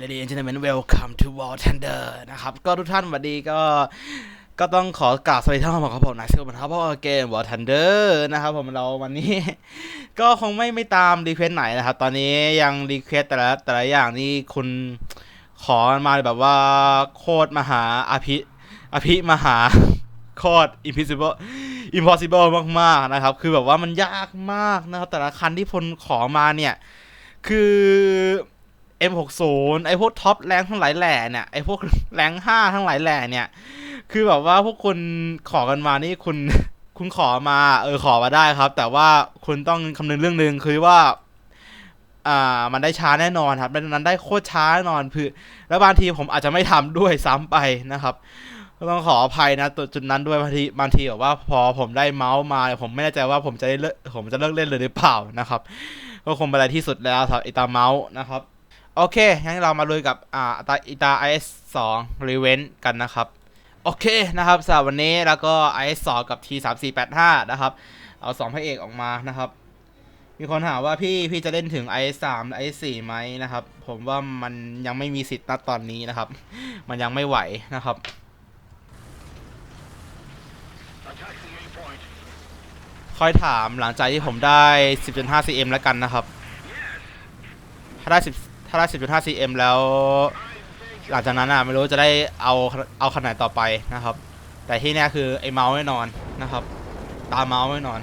ladies and gentlemen welcome to War Thunder นะครับ ก็ทุกท่านสวัสดีก็ก็ต้องขอกราบสวัสดีท่านผู้ชมครับผมนายเซลนะครับเพราะเกม War Thunder นะครับผมเราวันนี้ ก็คงไม่ไม่ตามรีเควสไหนนะครับ ตอนนี้ยังรีเควสแต่ละแต่ละอย่างนี่คุณขอมาแบบว่าโคตรมหาอภิอภิมหาโคตร impossible impossible มากๆนะครับ คือแบบว่ามันยากมากนะครับ แต่ละคันที่พลขอมาเนี่ย คือ M60 ไอพวกท็อปแรงทั้งหลายแหล่เนี่ย ไอพวกแรงห้าทั้งหลายแหล่เนี่ย คือแบบว่าพวกคุณขอกันมานี่คุณคุณขอมาเออขอมาได้ครับ แต่ว่าคุณต้องคำนึงเรื่องหนึ่งคือว่า อ่ามันได้ช้าแน่นอนครับดังนั้นได้โคตรช้าแน่นอนคือแล้วบางทีผมอาจจะไม่ทำด้วยซ้ำไปนะครับก็ต้องขออภัยนะตัวจุดนั้นด้วยบางทีบางทีแบบว่าพอผมได้เมาส์มา ผมไม่แน่ใจว่าผมจะได้เลิกผมจะเลิกเล่นเลยหรือเปล่านะครับ ก็คงเป็นอะไรที่สุดแล้วสำหรับไอตาเมาส์นะครับ โอเค งั้นเรามาลุยกับอ่าตาอิตา IS 2 r e v e n กันนะครับ โอเคนะครับสำหรับวันนี้แล้วก็ IS 2กับ T 3 4 8 5นะครับ เอาสองพระเอกออกมานะครับ มีคนถามว่าพี่พี่จะเล่นถึง IS 3 IS 4ไหมนะครับ ผมว่ามันยังไม่มีสิทธิ์ณตอนนี้นะครับ มันยังไม่ไหวนะครับค่อยถามหลังจากที่ผมได้ 10.5 cm แล้วกันนะครับ ถ้าได้10 ถ้าได้ 10.5 cm แล้ว หลังจากนั้นอะไม่รู้จะได้เอาเอาขนาดต่อไปนะครับ แต่ที่แน่คือไอ้เมาส์แน่นอนนะครับ ตามเมาส์แน่นอน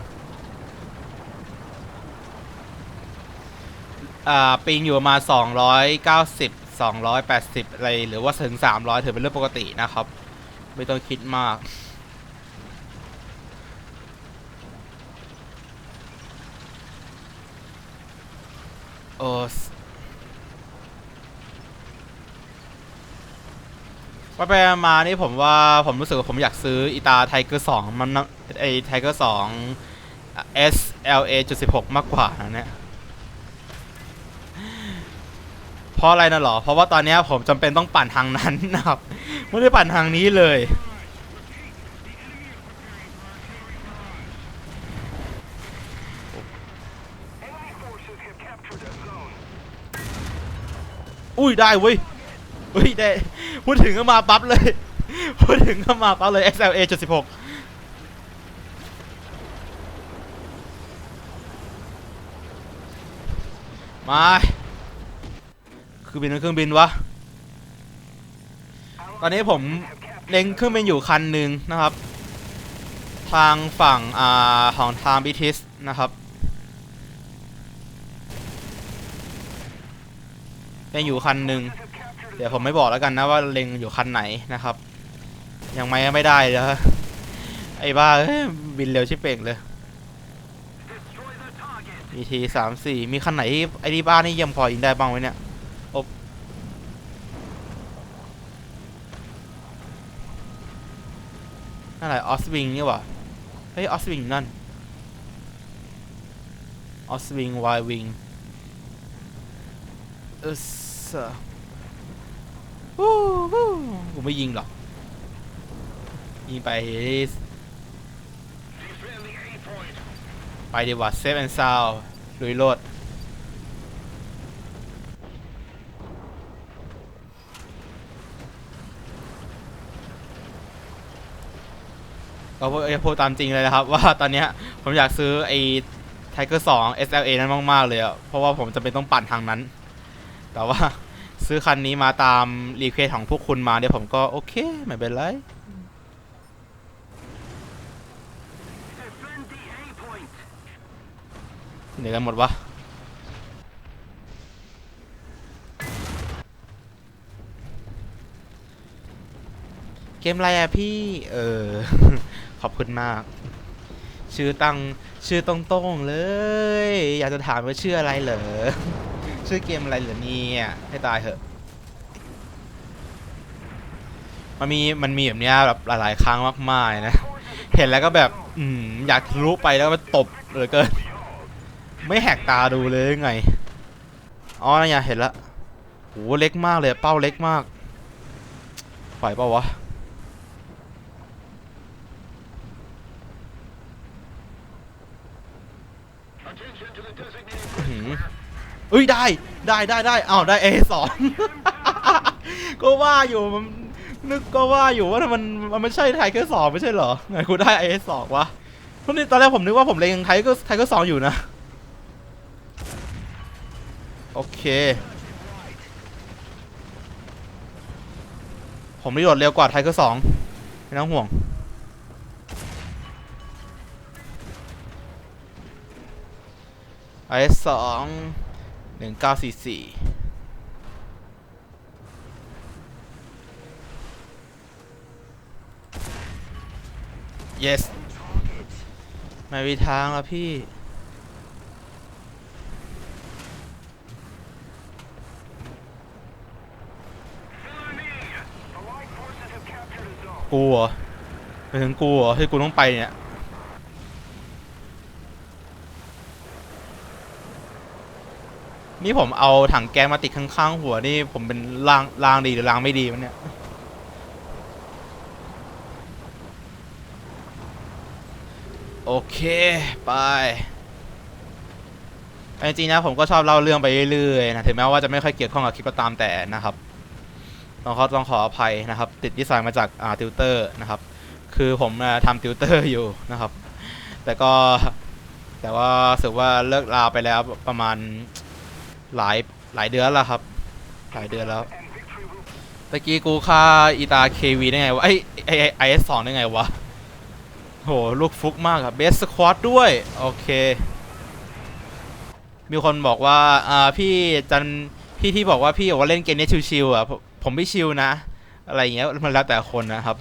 อ่าปิงอยู่ประมาณ290 280 อะไรหรือว่าถึง 300 ถือเป็นเรื่องปกตินะครับ ไม่ต้องคิดมากโอ้ สว่าไปมานี่ผมว่าผมรู้สึกว่าผมอยากซื้ออีตาไทเกอร์สองมันไอไทเกอร์สอง S L A จุดสิบหกมากกว่านะเนี่ยเพราะอะไรนะหรอ เพราะว่าตอนนี้ผมจำเป็นต้องปั่นทางนั้นนะครับ ไม่ได้ปั่นทางนี้เลยอุ้ยได้เว้ย เฮ้ยได้พูดถึงก็มาปั๊บเลย พูดถึงก็มาปั๊บเลย XLA จุดสิบหกมาคือบินเป็นเครื่องบินวะ ตอนนี้ผมเล็งเครื่องบินอยู่คันหนึ่งนะครับ ทางฝั่งอ่าของทางบิทิสนะครับเล็งอยู่คันหนึ่ง เดี๋ยวผมไม่บอกแล้วกันนะว่าเล็งอยู่คันไหนนะครับ ยังไม่ไม่ได้เลยไอ้บ้าบินเร็วชิบเป่งเลยมีทีสามสี่มีคันไหนที่ไอ้ที่บ้านนี่ยังพอยิงได้บ้างไหมเนี่ยอบนั่นอะไรออสวิงนี่หว่าเฮ้ยออสวิงนั่นออสวิงวายวิงเออ สวู้วู้กูไม่ยิงหรอก ยิงไป ไปดีกว่าเซฟแอนด์ซาวลุยโลดก็พูดพูดตามจริงเลยนะครับ ว่าตอนเนี้ยผมอยากซื้อไอ้ไทเกอร์2 SLA นั้นมาก ๆ เลยอะเพราะว่าผมจะเป็นต้องปั่นทางนั้น แต่ว่า ซื้อคันนี้มาตามรีเควสของพวกคุณมาเดี๋ยวผมก็โอเค ไม่เป็นไร เหนื่อยกันหมดวะเกมอะไรอะพี่ เออ ขอบคุณมาก ชื่อตั้งชื่อตรงๆเลย อยากจะถามว่าชื่ออะไรเหรอ ชื่อเกมอะไรเหรอเนี่ยให้ตายเถอะ มันมีมันมีแบบเนี้ยแบบหลายๆ ครั้งมากๆนะ เห็นแล้วก็แบบอืมอยากทะลุไปแล้วมาตบเหลือเกิน ไม่แหกตาดูเลยไง อ๋อนี่นไงเห็นละโหเล็กมากเลยเป้าเล็กมากไหวเปล่าวะ อื้อหือเอ้ยได้ได้ได้ได้อ้าวได้ A สองก็ว่าอยู่มันนึกก็ว่าอยู่ว่ามันมันไม่ใช่ไทเกอร์สองไม่ใช่เหรอไงกูได้ A สองวะเพราะนี่ตอนแรกผมนึกว่าผมเล็งไทเกอร์ไทเกอร์สองอยู่นะโอเค ผมรีโหลดเร็วกว่าไทเกอร์สองไม่ต้องห่วงไอสอง หนึ่งเก้าสี่สี่ yes ไม่มีทางแล้วพี่ กูเหรอไปถึงกูเหรอที่กูต้องไปเนี่ย นี่ผมเอาถังแก๊สมาติดข้างๆหัวนี่ผมเป็นลางลางดีหรือลางไม่ดีมันเนี่ยโอเค ไปจริงๆนะผมก็ชอบเล่าเรื่องไปเรื่อยๆนะถึงแม้ว่าจะไม่ค่อยเกี่ยวข้องกับคลิปก็ตามแต่นะครับต้องขอต้องขออภัยนะครับ ติดนิสัยมาจากอ่าติวเตอร์นะครับ คือผมทำติวเตอร์อยู่นะครับ แต่ก็แต่ว่ารู้สึกว่าเลิกลาไปแล้วประมาณ หลายหลายเดือนแล้วครับ หลายเดือนแล้วตะกี้กูฆ่าอีตาเควีได้ไงวะไอไอไอเอสสองได้ไงวะโหลูกฟุกมากครับเบสสควอตด้วย โอเค มีคนบอกว่าอ่าพี่จันพี่ที่บอกว่าพี่บอกว่าเล่นเกมนี้ชิวๆอะผมไม่ชิวนะ อะไรเงี้ยมันแล้วแต่คนนะครับ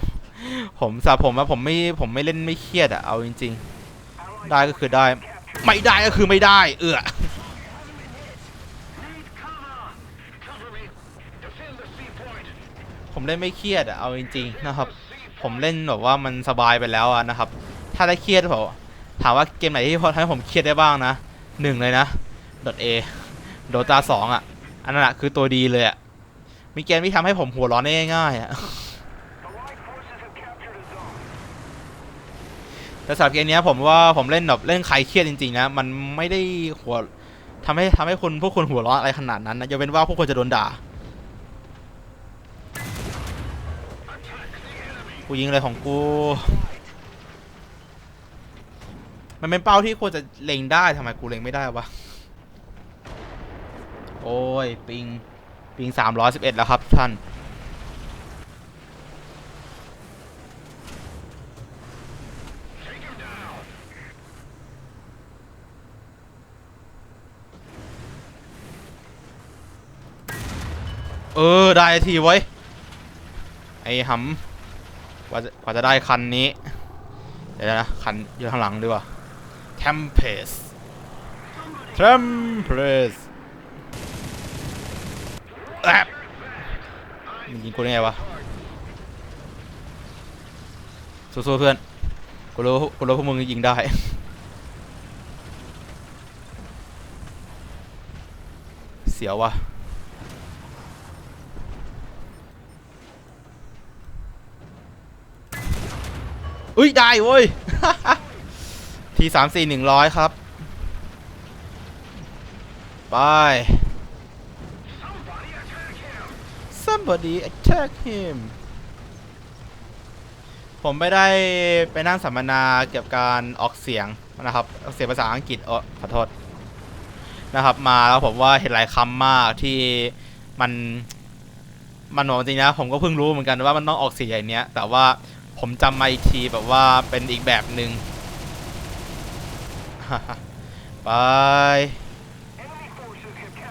ผมสำหรับผมว่าผมไม่ผมไม่เล่นไม่เครียดอะเอาจริง ๆ ได้ก็คือได้ ไม่ได้ก็คือไม่ได้ เออ ผมเล่นไม่เครียดอะเอาจริงๆนะครับ ผมเล่นแบบว่ามันสบายไปแล้วอะนะครับ ถ้าได้เครียดผมถามว่าเกมไหนที่พอทำให้ผมเครียดได้บ้างนะหนึ่งเลยนะ .a โดตาสองอะ อันนั้นอะคือตัวดีเลยอะ มีเกมที่ทำให้ผมหัวร้อนได้ง่ายๆอะแต่สำหรับเกมนี้ผมว่าผมเล่นแบบเล่นใครเครียดจริงๆนะ มันไม่ได้หัวทำให้ทำให้คุณพวกคุณหัวร้อนอะไรขนาดนั้นนะยกเว้นว่าพวกคุณจะโดนด่า กูยิงอะไรของกู มันเป็นเป้าที่ควรจะเล็งได้ทำไมกูเล็งไม่ได้วะ โอ้ย ปิง ปิงสามร้อยสิบเอ็ดแล้วครับท่าน เออ ได้ทีไว้ ไอ้หำ กว่าจะกว่าจะได้คันนี้ เดี๋ยวนะคันอยู่ข้างหลังดีกว่า Tempest Tempest แอบมึงยิงกูได้ไงวะ สู้ๆเพื่อน กูรู้กูรู้พวกมึงยิงได้เสียววะ อุ้ยได้เว้ย ทีสามสี่หนึ่งร้อยครับ ไป somebody attack him ผมไม่ได้ไปนั่งสัมมนาเกี่ยวกับการออกเสียงนะครับออกเสียงภาษาอังกฤษเออขอโทษนะครับมาแล้วผมว่าเห็นหลายคำมากที่มันมันบอกจริงนะผมก็เพิ่งรู้เหมือนกันว่ามันต้องออกเสียงอย่างเนี้ย แต่ว่า ผมจำมาอีกทีแบบว่าเป็นอีกแบบหนึ่งไป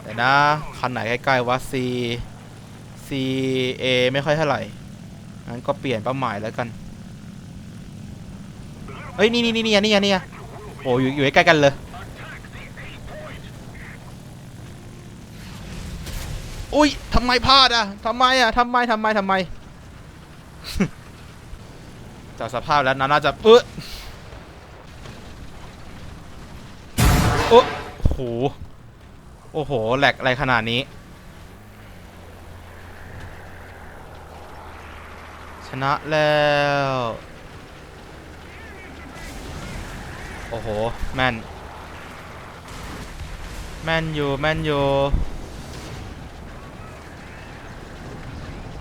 เดี๋ยวนะ คันไหนใกล้ๆวะ C C A ไม่ค่อยเท่าไหร่ งั้นก็เปลี่ยนเป้าหมายแล้วกัน เฮ้ย นี่นี่นี่นี่นี่นี่โอ้อยู่อยู่ใกล้กันเลย อุ้ยทำไมพลาดอะทำไมอะทำไมทำไมทำไม จากสภาพแล้วน่าจะเออโอ้โห โอ้โห แหลกอะไรขนาดนี้ ชนะแล้ว โอ้โห แมนแมนอยู่ แมนอยู่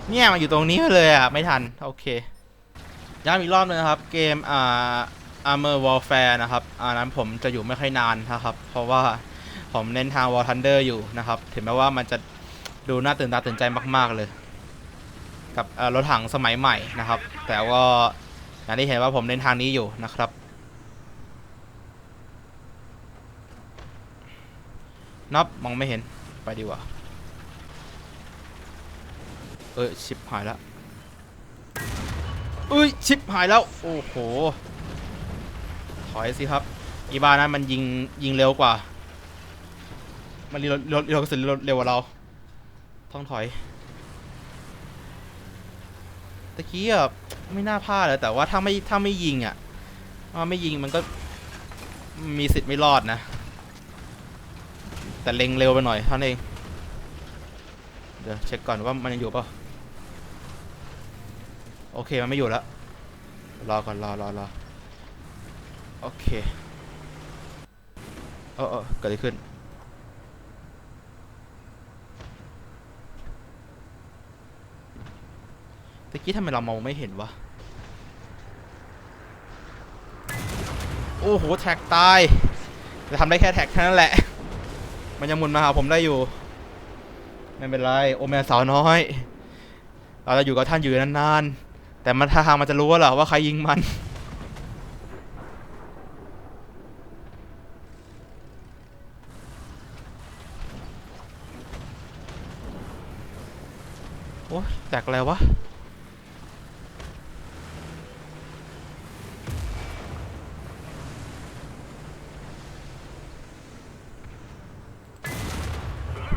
เนี่ยมาอยู่ตรงนี้เลยอะ ไม่ทัน โอเค ย้ำอีกรอบนึงนะครับ เกมอ่า Armor Warfare นะครับอันนั้นผมจะอยู่ไม่ค่อยนานนะครับ เพราะว่าผมเน้นทาง War Thunder อยู่นะครับ ถึงแม้ว่ามันจะดูน่าตื่นตาตื่นใจมาก ๆ เลย กับรถถังสมัยใหม่นะครับ แต่ว่าอย่างที่เห็นว่าผมเน้นทางนี้อยู่นะครับ นับมองไม่เห็นไปดีกว่า เอ้ยชิปหายแล้ว อุ้ยชิปหายแล้ว โอ้โห ถอยสิครับ อีบานั้นมันยิงยิงเร็วกว่า มันรีโหลดรีโหลดรีโหลดกระสุนเร็วเร็วกว่าเรา ต้องถอย ตะกี้อะไม่น่าพลาดเลยแต่ว่าถ้าไม่ถ้าไม่ยิงอะถ้าไม่ยิงมันก็มีสิทธิ์ไม่รอดนะ แต่เล็งเร็วไปหน่อยเท่านั้นเอง เดี๋ยวเช็คก่อนว่ามันยังอยู่เปล่า โอเคมันไม่อยู่แล้ว รอก่อนรอรอรอโอเคเออเออเกิดอะไรขึ้น ตะกี้ทำไมเรามองไม่เห็นวะ โอ้โห แท็กตายจะทำได้แค่แท็กแค่นั้นแหละ มันยังมุนมาหาผมได้อยู่ ไม่เป็นไร โอแมนสาวน้อย เราจะอยู่กับท่านอยู่นานๆ แต่มันทางมันจะรู้ว่าเหรอว่าใครยิงมัน โอ้แตกอะไรวะ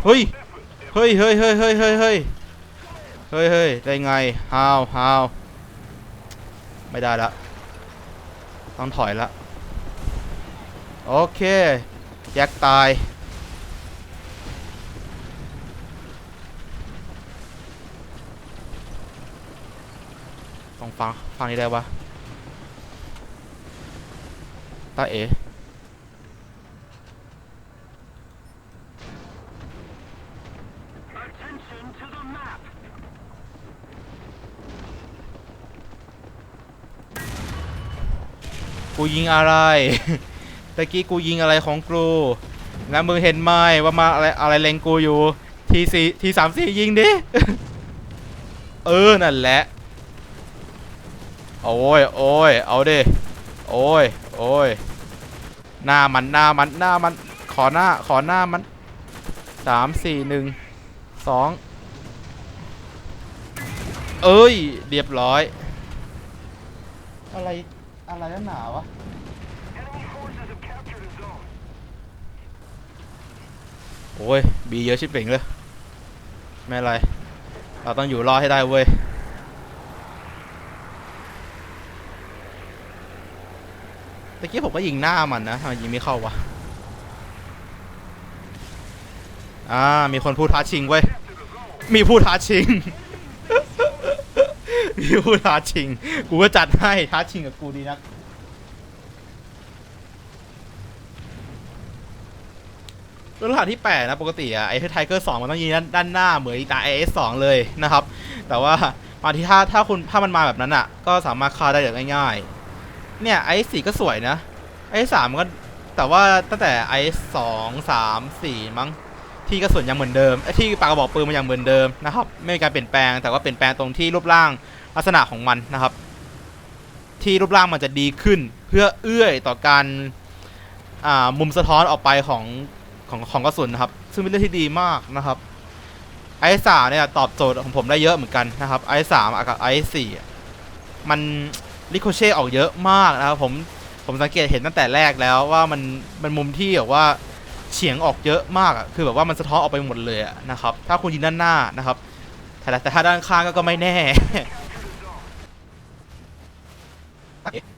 เฮ้ย เฮ้ยเฮ้ยเฮ้ยเฮ้ยเฮ้ยเฮ้ยเฮ้ยได้ไงฮาวฮาว ไม่ได้ละต้องถอยละโอเคแจ็คตายต้องฟังฟังนี้ได้ปะตาเอ๋ ยิงอะไร ตะกี้กูยิงอะไรของกูแล้วมึงเห็นไหมว่ามาอะไรอะไรเล็งกูอยู่ทีสี่ทีสามสี่ยิงดิ เออ นั่นแหละ โอ้ยโอ้ยเอาดิ โอ้ยโอ้ยหน้ามันหน้ามันหน้ามัน ขอหน้า ขอหน้ามันสามสี่หนึ่งสองเอ้ย เรียบร้อย อะไร อะไรหนาวะ โอ้ยบีเยอะชิบเป่งเลย ไม่ไร เราต้องอยู่รอดให้ได้เว้ย ตะกี้ผมก็ยิงหน้ามันนะทำไมยิงไม่เข้าวะ อ่า มีคนพูดท้าชิงเว้ย มีผู้ท้าชิง มีผู้ท้าชิง กูก็จัดให้ท้าชิงกับกูดีนัก รถรหัสที่ 8 นะปกติอะไอ้ไทเกอร์2มันต้องยิงด้านด้านหน้าเหมือนอีตา AS 2เลยนะครับ แต่ว่าบาที่ถ้าถ้าคุณถ้ามันมาแบบนั้นอะก็สามารถฆ่าได้อย่างง่ายๆ เนี่ยไอ้สี่ก็สวยนะไอ้สามก็แต่ว่าตั้งแต่ไอ้สองสามสี่มั้งที่กระสุนยังเหมือนเดิมไอที่ปากกระบอกปืนมันยังเหมือนเดิมนะครับไม่มีการเปลี่ยนแปลงแต่ว่าเปลี่ยนแปลงตรงที่รูปร่างลักษณะของมันนะครับ ที่รูปร่างมันจะดีขึ้น เพื่อเอื้อยต่อการมุมสะท้อนออกไปของ ของของกระสุนนะครับ ซึ่งเป็นเรื่องที่ดีมากนะครับไอสามเนี่ยตอบโจทย์ของผมได้เยอะเหมือนกันนะครับไอสามกับไอสี่มันลิโคเช่ออกเยอะมากนะครับผมผมสังเกตเห็นตั้งแต่แรกแล้วว่ามันมันมุมที่แบบว่าเฉียงออกเยอะมากอะคือแบบว่ามันสะท้อนออกไปหมดเลยะนะครับ ถ้าคุณยิงด้านหน้านะครับแต่แต่ถ้าด้านข้างก็ก็ไม่แน่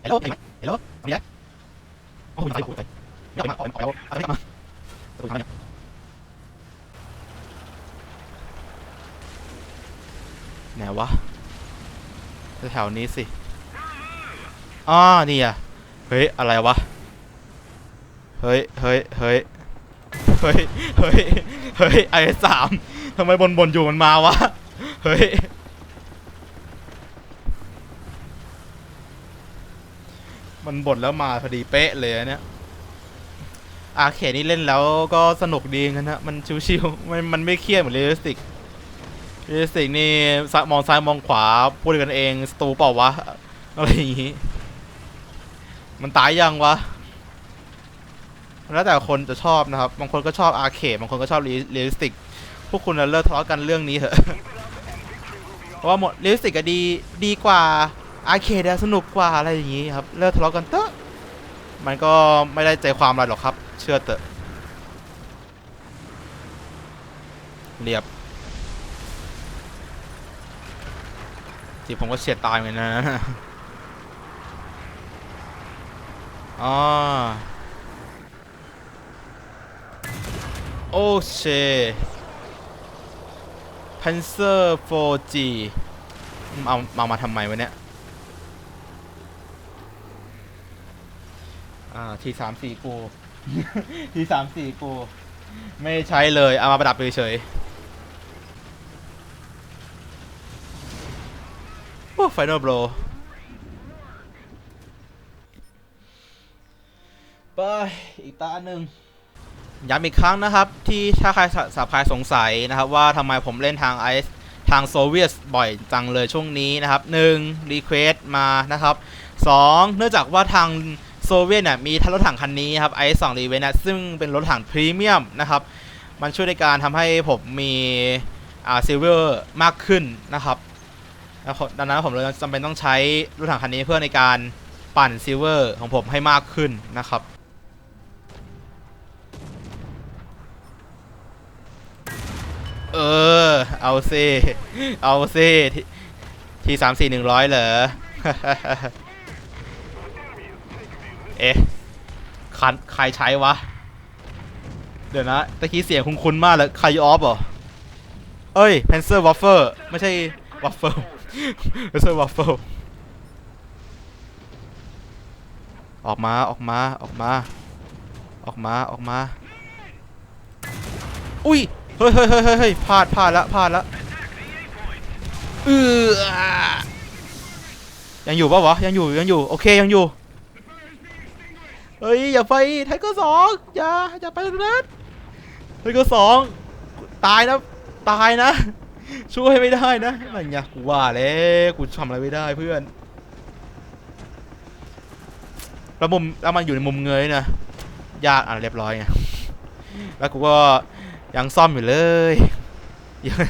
เฮลโหลเฮลโหลทำยังไงโอ้ยไปกูไปเดี๋ยวมาขอขอเอาเอามาตัวทำเนี่ย ไนวะแถวนี้สิอ๋อนี่อะเฮ้ย อะไรวะ เฮ้ย เฮ้ย เฮ้ย เฮ้ย เฮ้ย เฮ้ย ไอสามทำไมบนบนอยู่มันมาวะ เฮ้ย มันบ่นแล้วมาพอดีเป๊ะเลยเนี่ย อาเขตนี่เล่นแล้วก็สนุกดีกันนะมันชิวๆมันมันไม่เครียดเหมือนเรียลลิสติกเรียลลิสติกนี่มองซ้ายมองขวาพูดกันเองสตูเปล่าวะอะไรอย่างงี้ มันตายยังวะแล้วแต่คนจะชอบนะครับบางคนก็ชอบอาเคบางคนก็ชอบเรียลลิสติกพวกคุณเลิกทะเลาะกันเรื่องนี้เถอะเพราะว่าหมดเรียลลิสติกก็ดีดีกว่าอาร์เคดสนุกกว่าอะไรอย่างนี้ครับเลิกทะเลาะกันเถอะ มันก็ไม่ได้ใจความอะไรหรอกครับ เชื่อเถอะเรียบที่ผมก็เฉียดตายเหมือนกันนะอ๋อโอ้เช Panzer 4G เอามามาทำไมวะเนี่ย อ่า ทีสามสี่กู ทีสามสี่กู ไม่ใช้เลย เอามาประดับเฉยๆ โอ้ไฟนอลโบรไปอีกตาหนึ่งย้ำอีกครั้งนะครับ ที่ถ้าใครสับใครสงสัยนะครับ ว่าทำไมผมเล่นทางไอซ์ทางโซเวียตบ่อยจังเลยช่วงนี้นะครับ 1 รีเควสมานะครับ 2 เนื่องจากว่าทาง โซเวียตเนี่ยมีทั้งรถถังคันนี้ครับไอซ์สองรีเวนนะซึ่งเป็นรถถังพรีเมียมนะครับมันช่วยในการทำให้ผมมีอ่าซิลเวอร์มากขึ้นนะครับดังนั้นผมเลยจำเป็นต้องใช้รถถังคันนี้เพื่อในการปั่นซิลเวอร์ของผมให้มากขึ้นนะครับเออ เอาซิเอาซิทีทีสามสี่หนึ่งร้อยเหรอ เอ๊ะคันใครใช้วะ เดี๋ยวนะตะกี้เสียงคุ้นๆมากเลยใครออฟเหรอ เอ้ยเพนเซอร์วอฟเฟอร์ไม่ใช่วอฟเฟิลเพนเซอร์วอฟเฟิลออกมาออกมาออกมา ออกมาออกมา อุ้ยเฮ้ยเฮ้ยเฮ้ยเฮ้ยเฮ้ยพลาดพลาดละพลาดละเออยังอยู่ปะวะยังอยู่ยังอยู่โอเคยังอยู่ เฮ้ยอย่าไปไทเกอร์สองอย่าอย่าไปตรงนั้นไทเกอร์สองตายนะตายนะ ช่วยไม่ได้นะอะไรเงี้ยกูว่าแล้วกูทำอะไรไม่ได้เพื่อนแล้วมุมแล้วมันอยู่ในมุมเงยนะยากอะเรียบร้อยไงแล้วกูก็ยังซ่อมอยู่เลยยัง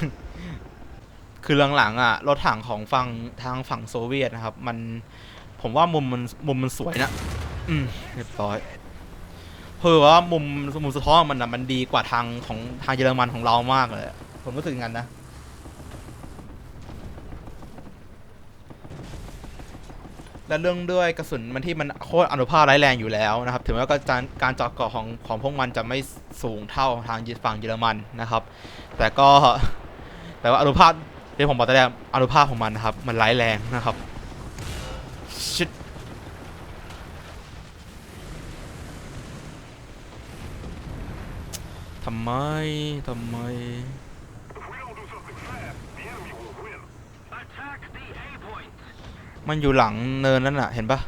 คือหลังๆอะรถถังของฝั่งทางฝั่งโซเวียตนะครับ มันผมว่ามุมมันมุมมันสวยนะ อืมเรียบร้อยเพื่อว่ามุมมุมสะท้อนของมันนะมันดีกว่าทางของทางเยอรมันของเรามากเลยอะผมรู้สึกอย่างนั้นนะ และเรื่องด้วยกระสุนมันที่มันโคตรอนุภาพร้ายแรงอยู่แล้วนะครับ ถึงแม้ว่าการการเจาะเกาะของของพวกมันจะไม่สูงเท่าทางฝั่งเยอรมันนะครับ แต่ก็แต่ว่าอนุภาพที่ผมบอกแต่แรกอนุภาพของมันนะครับ มันร้ายแรงนะครับชิด ทำไม ทำไม If we don't do something fast, the enemy will win. Attack the A point. มันอยู่หลังเนินนั่นน่ะ เห็นปะ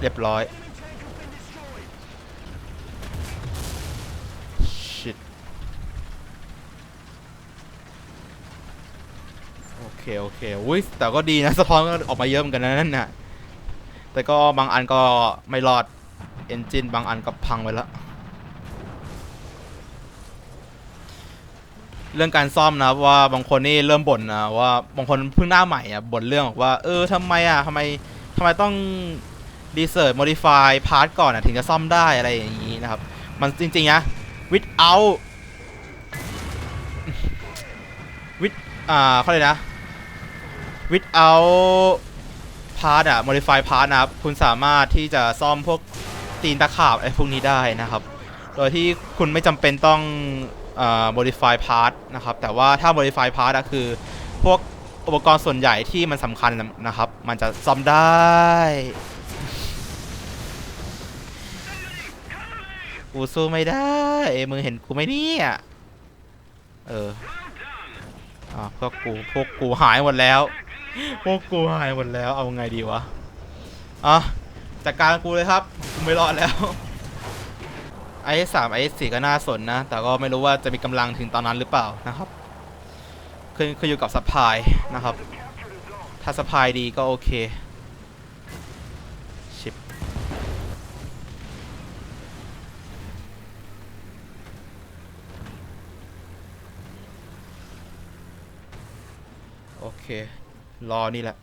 เรียบร้อยชิดโอเค โอเคอุ้ยแต่ก็ดีนะ สะท้อนก็ออกมาเยอะเหมือนกันนะนั่นน่ะ แต่ก็บางอันก็ไม่รอด เอนจินบางอันก็พังไปแล้ว เรื่องการซ่อมนะว่าบางคนนี่เริ่มบ่นนะว่าบางคนเพิ่งหน้าใหม่อะบ่นเรื่องบอกว่า เออทำไมอะทำไมทำไมต้องดีเซอร์ modify พาร์ทก่อนอะถึงจะซ่อมได้อะไรอย่างนี้นะครับ มันจริงๆนะ without with อ่าเขาเลยกนะ without พาร์ทอะ modify พาร์ทนะครับ คุณสามารถที่จะซ่อมพวก ตีนตะขาบไอ้พวกนี้ได้นะครับ โดยที่คุณไม่จำเป็นต้องเอ่อ modify part นะครับ แต่ว่าถ้า modify part อะคือ พวกอุปกรณ์ส่วนใหญ่ที่มันสำคัญนะครับ มันจะซ่อมได้กูสู้ไม่ได้เอมึงเห็นกูไหมเนี่ยเอออ่าพวกกูพวกกูหายหมดแล้ว พวกกูหายหมดแล้วเอาไงดีวะอะ จัดการกูเลยครับกูไม่รอดแล้วไอ้สามไอ้สี่ก็น่าสนนะ แต่ก็ไม่รู้ว่าจะมีกำลังถึงตอนนั้นหรือเปล่านะครับขึ้นขึ้นอยู่กับสปายนะครับ ถ้าสปายดีก็โอเคชิปโอเค รอนี่แหละ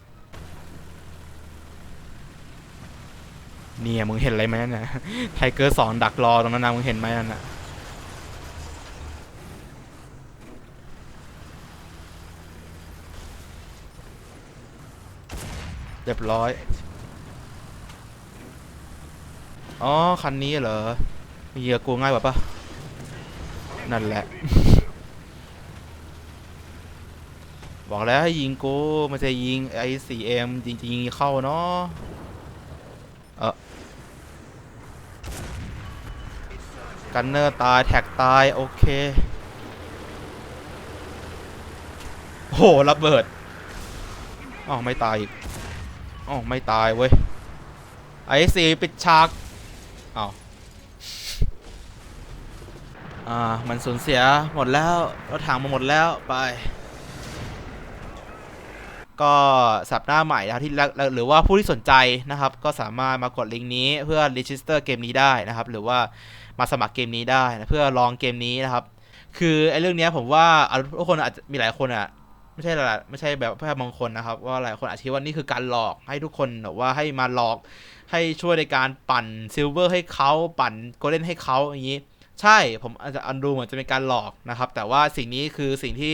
เนี่ยมึงเห็นอะไรไหมนั่นนะไทเกอร์สองดักรอตรงนั้นนะมึงเห็นไหมนั่นนะเรียบร้อย อ๋อ คันนี้เหรอเหยียกูง่ายกว่าปะนั่นแหละ บอกแล้วให้ยิงกูมันจะยิงไอ้สี่เอ็มจริงๆยิงเข้าเนาะเออ กันเนอร์ตายแท็กตาย โอเคโอ้โหระเบิดอ๋อไม่ตายอีกอ๋อไม่ตายเว้ยไอ้สี่ปิดฉากอ้าวอ่า มันสูญเสียหมดแล้วรถถังมาหมดแล้วไป ก็สัปดาห์ใหม่นะครับที่หรือว่าผู้ที่สนใจนะครับ ก็สามารถมากดลิงก์นี้เพื่อรีจิสเตอร์เกมนี้ได้นะครับ หรือว่า มาสมัครเกมนี้ได้นะเพื่อลองเกมนี้นะครับ คือไอ้เรื่องนี้ผมว่าทุกคนอาจจะมีหลายคนอะไม่ใช่หลายไม่ใช่แบบแค่บางคนนะครับ ว่าหลายคนอาจจะคิดว่านี่คือการหลอกให้ทุกคนแบบว่าให้มาหลอก ให้ช่วยในการปั่นซิลเวอร์ให้เขาปั่นโกลเด้นให้เขาอย่างนี้ ใช่ผมอาจจะอันดูเหมือนจะเป็นการหลอกนะครับ แต่ว่าสิ่งนี้คือสิ่งที่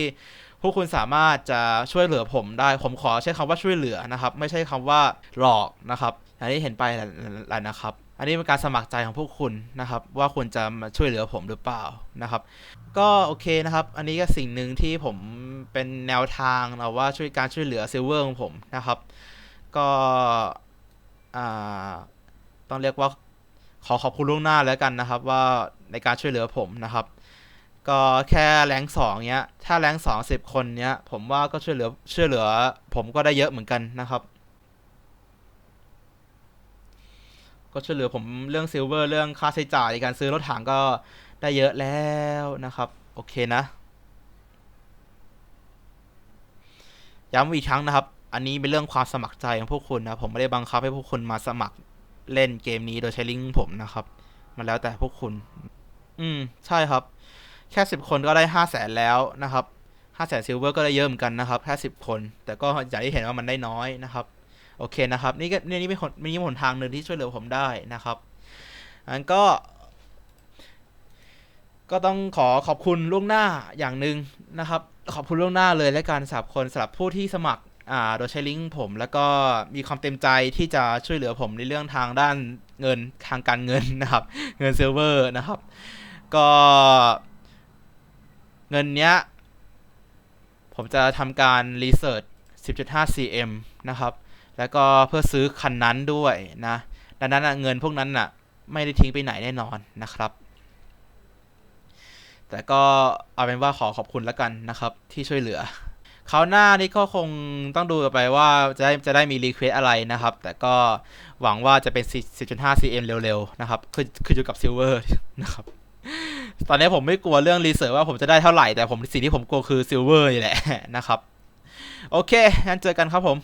พวกคุณสามารถจะช่วยเหลือผมได้ ผมขอใช้คำว่าช่วยเหลือนะครับ ไม่ใช่คำว่าหลอกนะครับอย่างที่เห็นไปแหละนะครับ อันนี้เป็นการสมัครใจของพวกคุณนะครับ ว่าคุณจะมาช่วยเหลือผมหรือเปล่านะครับ ก็โอเคนะครับ อันนี้ก็สิ่งหนึ่งที่ผมเป็นแนวทางนะว่าช่วยการช่วยเหลือซิลเวอร์ของผมนะครับ ก็ต้องเรียกว่าขอขอบคุณล่วงหน้าแล้วกันนะครับ ว่าในการช่วยเหลือผมนะครับ ก็แค่แรงสองเนี้ยถ้าแรงสองสิบคนเนี้ยผมว่าก็ช่วยเหลือช่วยเหลือ ผมก็ได้เยอะเหมือนกันนะครับ ก็ช่วยเหลือผมเรื่องซิลเวอร์เรื่องค่าใช้จ่ายในการซื้อรถถังก็ได้เยอะแล้วนะครับ โอเคนะ ย้ำอีกครั้งนะครับ อันนี้เป็นเรื่องความสมัครใจของพวกคุณนะ ผมไม่ได้บังคับให้พวกคุณมาสมัครเล่นเกมนี้โดยใช้ลิงก์ผมนะครับ มันแล้วแต่พวกคุณ อืม ใช่ครับ แค่สิบคนก็ได้ห้าแสนแล้วนะครับห้าแสนซิลเวอร์ก็ได้เยอะเหมือนกันนะครับ แค่สิบคน แต่ก็อย่างที่เห็นว่ามันได้น้อยนะครับ โอเคนะครับนี่ก็นี่นี่เป็นคนนี่เป็นหนทางหนึ่งที่ช่วยเหลือผมได้นะครับอันก็ก็ต้องขอขอบคุณล่วงหน้าอย่างหนึ่งนะครับ ขอบคุณล่วงหน้าเลยและการสำหรับคนสำหรับผู้ที่สมัครอ่าโดยใช้ลิงก์ผม แล้วก็มีความเต็มใจที่จะช่วยเหลือผมในเรื่องทางด้านเงินทางการเงินนะครับ เงินเซิร์ฟเวอร์นะครับ ก็เงินเนี้ย ผมจะทำการรีเสิร์ช10.5 cm นะครับ แล้วก็เพื่อซื้อคันนั้นด้วยนะดังนั้นเงินพวกนั้นน่ะไม่ได้ทิ้งไปไหนแน่นอนนะครับ แต่ก็เอาเป็นว่าขอขอบคุณแล้วกันนะครับที่ช่วยเหลือคราวหน้านี่ก็คงต้องดูไปว่าจะได้จะได้มีรีเควสอะไรนะครับ แต่ก็หวังว่าจะเป็น 10.5 cm เร็วๆนะครับคือคืออยู่กับซิลเวอร์นะครับตอนนี้ผมไม่กลัวเรื่องรีเสิร์ชว่าผมจะได้เท่าไหร่แต่ผมสิ่งที่ผมกลัวคือซิลเวอร์นี่แหละนะครับ โอเคงั้นเจอกันครับผม